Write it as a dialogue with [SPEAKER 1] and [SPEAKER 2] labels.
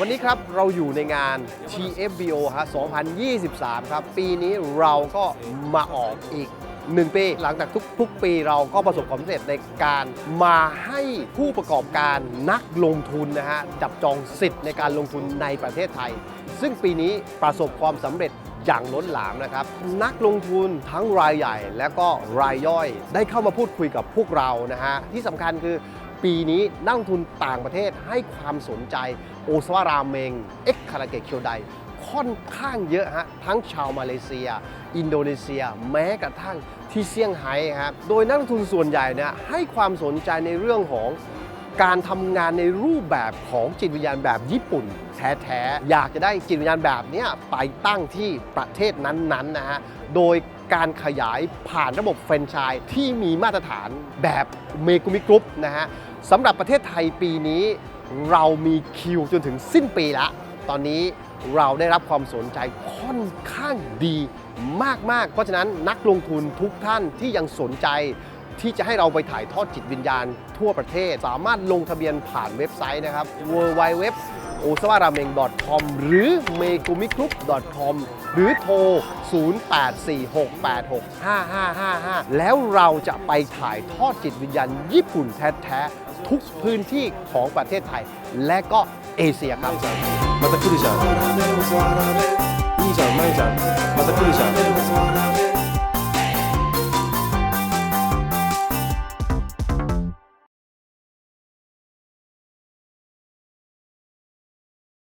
[SPEAKER 1] วันนี้ครับเราอยู่ในงาน TFBO ฮะ 2023 ครับ ปีนี้เราก็มาออกอีก1ปีหลังจากทุกๆ ปีเราก็ประสบความสำเร็จในการมาให้ผู้ประกอบการนักลงทุนนะฮะ จับจองสิทธิ์ในการลงทุนในประเทศไทย ซึ่งปีนี้ประสบความสำเร็จอย่างล้นหลามนะครับ นักลงทุนทั้งรายใหญ่และก็รายย่อย ได้เข้ามาพูดคุยกับพวกเรานะฮะ ที่สำคัญคือ ปีนี้นักลงทุนต่างประเทศให้ความสนใจโอซาวาราเมง เอ็กคาราเกะเคียวไดค่อนข้างเยอะฮะทั้งชาวมาเลเซีย อินโดนีเซีย แม้กระทั่งที่เซี่ยงไฮ้ครับโดยนักลงทุนส่วนใหญ่เนี่ยให้ความสนใจในเรื่องของการทำงานในรูปแบบของจิตวิญญาณแบบญี่ปุ่น แท้ๆ อยากจะได้จิตวิญญาณแบบนี้ไปตั้งที่ประเทศนั้นๆนะฮะโดย การขยายผ่านระบบแฟรนไชส์ที่มีมาตรฐานแบบเมกุมิกรุ๊ปนะฮะสำหรับประเทศไทยปีนี้เรามีคิวจนถึงสิ้นปีละ ตอนนี้เราได้รับความสนใจค่อนข้างดีมาก ๆ เพราะฉะนั้นนักลงทุนทุกท่านที่ยังสนใจที่จะให้เราไปถ่ายทอดจิตวิญญาณทั่วประเทศ สามารถลงทะเบียนผ่านเว็บไซต์นะครับ w w w o s a w a r a m e n c o m หรือ m e g u m i c l u b c o m หรือโทร 0846865555 แล้วเราจะไปถ่ายทอดจิตวิญญาณญี่ปุ่นแท้ๆ ทุกพื้นที่ของประเทศไทย และก็เอเชียครับ
[SPEAKER 2] มาตะคุริจังมาตะคุริจัง